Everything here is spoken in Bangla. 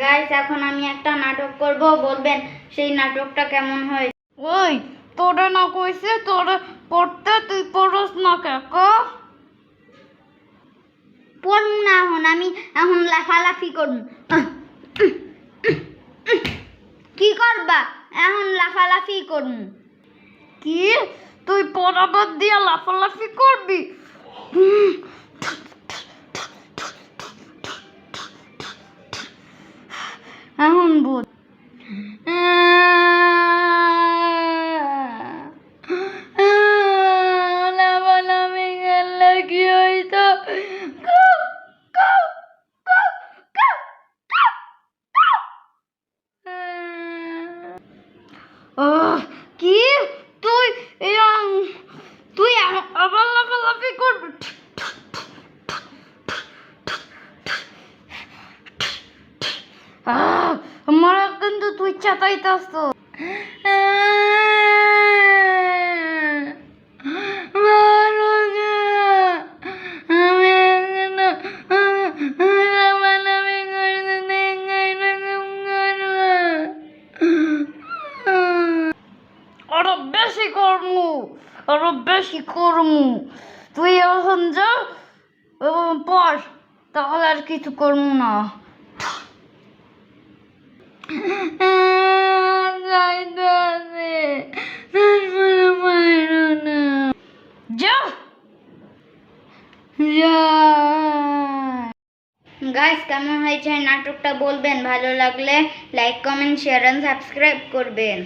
গাইস এখন আমি একটা নাটক করব। বলবেন সেই নাটকটা কেমন হয়েছে ওই তোরে না কইছে তোরে পড়তে তুই পড়স না কেক পড়ব না এখন আমি এখন লাফালাফি করব কি করবা? এখন লাফালাফি করব কি? তুই পড়াবার দিয়া লাফালাফি করবি? কি? তুই তুই আবার লাফালাফি করবি? আমার কিন্তু তুই চাতাইতাস তো ভালো না। আমি এখন লাফালাফি করতে দেখাই এরকম করব। আরও বেশি করমু, আরও বেশি করমু। তুই এখন যা পর তাহলে আর কিছু করমু না। গাইস কেমন হয়েছে নাটকটা বলবেন? ভালো লাগলে লাইক কমেন্ট শেয়ার সাবস্ক্রাইব করবেন।